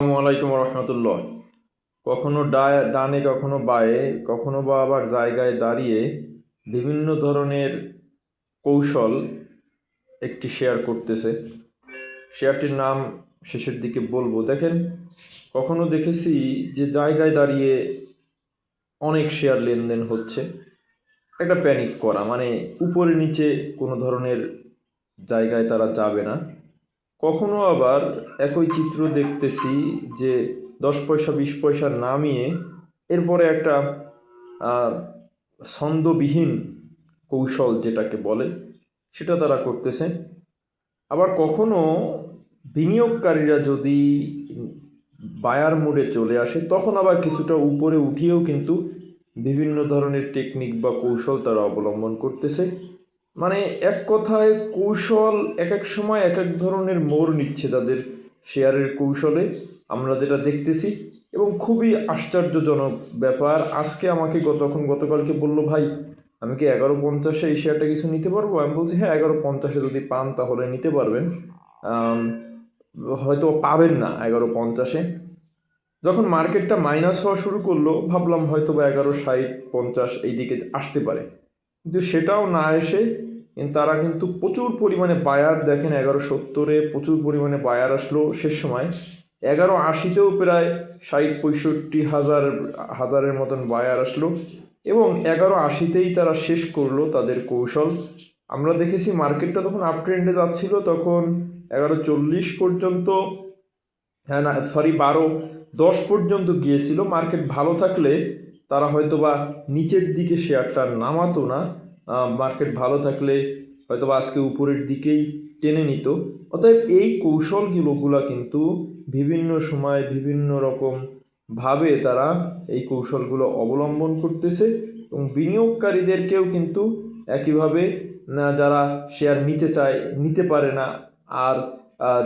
আসসালামু আলাইকুম রহমতুল্লাহ কখনো ডানে, কখনো বায়ে, কখনো বা আবার জায়গায় দাঁড়িয়ে বিভিন্ন ধরনের কৌশল একটি শেয়ার করতেছে। শেয়ারটির নাম শেষের দিকে বলব। দেখেন, কখনো দেখেছি যে জায়গায় দাঁড়িয়ে অনেক শেয়ার লেনদেন হচ্ছে। একটা প্যানিক করা মানে উপরে, নিচে কোনো ধরনের জায়গায় তারা যাবে না। কখনো আবার একই চিত্র দেখতেছি যে দশ পয়সা, বিশ পয়সা নামিয়ে এরপরে একটা ছন্দবিহীন কৌশল যেটাকে বলে, সেটা তারা করতেছে। আবার কখনো বিনিয়োগকারীরা যদি বায়ার মোডে চলে আসে, তখন আবার কিছুটা উপরে উঠিয়েও কিন্তু বিভিন্ন ধরনের টেকনিক বা কৌশল তারা অবলম্বন করতেছে। মানে এক কথায় কৌশল এক এক সময় এক এক ধরনের মোড় নিচ্ছে তাদের শেয়ারের কৌশলে, আমরা যেটা দেখতেছি। এবং খুবই আশ্চর্যজনক ব্যাপার, আজকে আমাকে যখন গতকালকে বলল, ভাই, আমি কি এগারো পঞ্চাশে এই শেয়ারটা কিছু নিতে পারব? আমি বলছি হ্যাঁ এগারো পঞ্চাশে যদি পান তাহলে নিতে পারবেন। হয়তো পাবেন না এগারো পঞ্চাশে। যখন মার্কেটটা মাইনাস হওয়া শুরু করল, ভাবলাম হয়তো বা এগারো ষাট পঞ্চাশ এই দিকে আসতে পারে। কিন্তু সেটাও না এসে তারা কিন্তু প্রচুর পরিমাণে বায়ার দেখেন, এগারো সত্তরে প্রচুর পরিমাণে বায়ার আসলো শেষ সময়। এগারো আশিতেও প্রায় ষাট, পঁয়ষট্টি হাজার, হাজারের মতন বায়ার আসলো এবং এগারো আশিতেই তারা শেষ করল তাদের কৌশল। আমরা দেখেছি মার্কেটটা তখন আপ ট্রেন্ডে যাচ্ছিল তখন এগারো চল্লিশ পর্যন্ত হ্যাঁ না সরি বারো, দশ পর্যন্ত গিয়েছিল। মার্কেট ভালো থাকলে তারা হয়তো বা নিচের দিকে শেয়ারটা নামাতো না মার্কেট ভালো থাকলে হয়তো বা আজকে উপরের দিকেই টেনে নিত। অতএব এই কৌশলগুলোগুলো কিন্তু বিভিন্ন সময় বিভিন্ন রকম ভাবে তারা এই কৌশলগুলো অবলম্বন করতেছে এবং বিনিয়োগকারীদেরকেও কিন্তু একইভাবে, না, যারা শেয়ার নিতে চায়, নিতে পারে না আর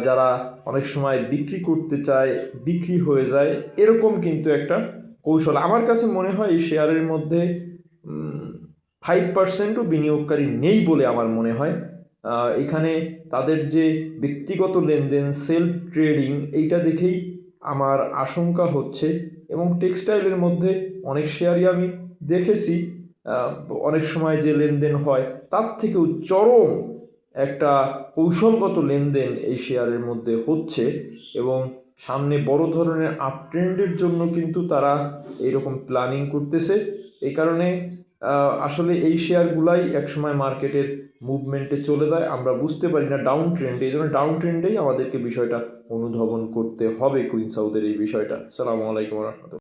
যারা অনেক সময় বিক্রি করতে চায়, বিক্রি হয়ে যায়, এরকম কিন্তু একটা কৌশল। আমার কাছে মনে হয় এই শেয়ারের মধ্যে ফাইভ পার্সেন্টও বিনিয়োগকারী নেই বলে আমার মনে হয়। এখানে তাদের যে ব্যক্তিগত লেনদেন সেলফ ট্রেডিং এইটা দেখেই আমার আশঙ্কা হচ্ছে এবং টেক্সটাইলের মধ্যে অনেক শেয়ারই আমি দেখেছি। অনেক সময় যে লেনদেন হয়, তার থেকেও চরম একটা কৌশলগত লেনদেন এই শেয়ারের মধ্যে হচ্ছে এবং সামনে বড় ধরনের আপট্রেন্ডের জন্য কিন্তু তারা এইরকম প্ল্যানিং করতেছে। এই কারণে আসলে এই শেয়ারগুলাই একসময় মার্কেটের মুভমেন্টে চলে যায়। আমরা বুঝতে পারি না ডাউন ট্রেন্ডে এই জন্য ডাউন ট্রেন্ডেই আমাদেরকে বিষয়টা অনুধাবন করতে হবে কুইন সাউথের এই বিষয়টা। সালামু আলাইকুম রহমতুল্লাহ।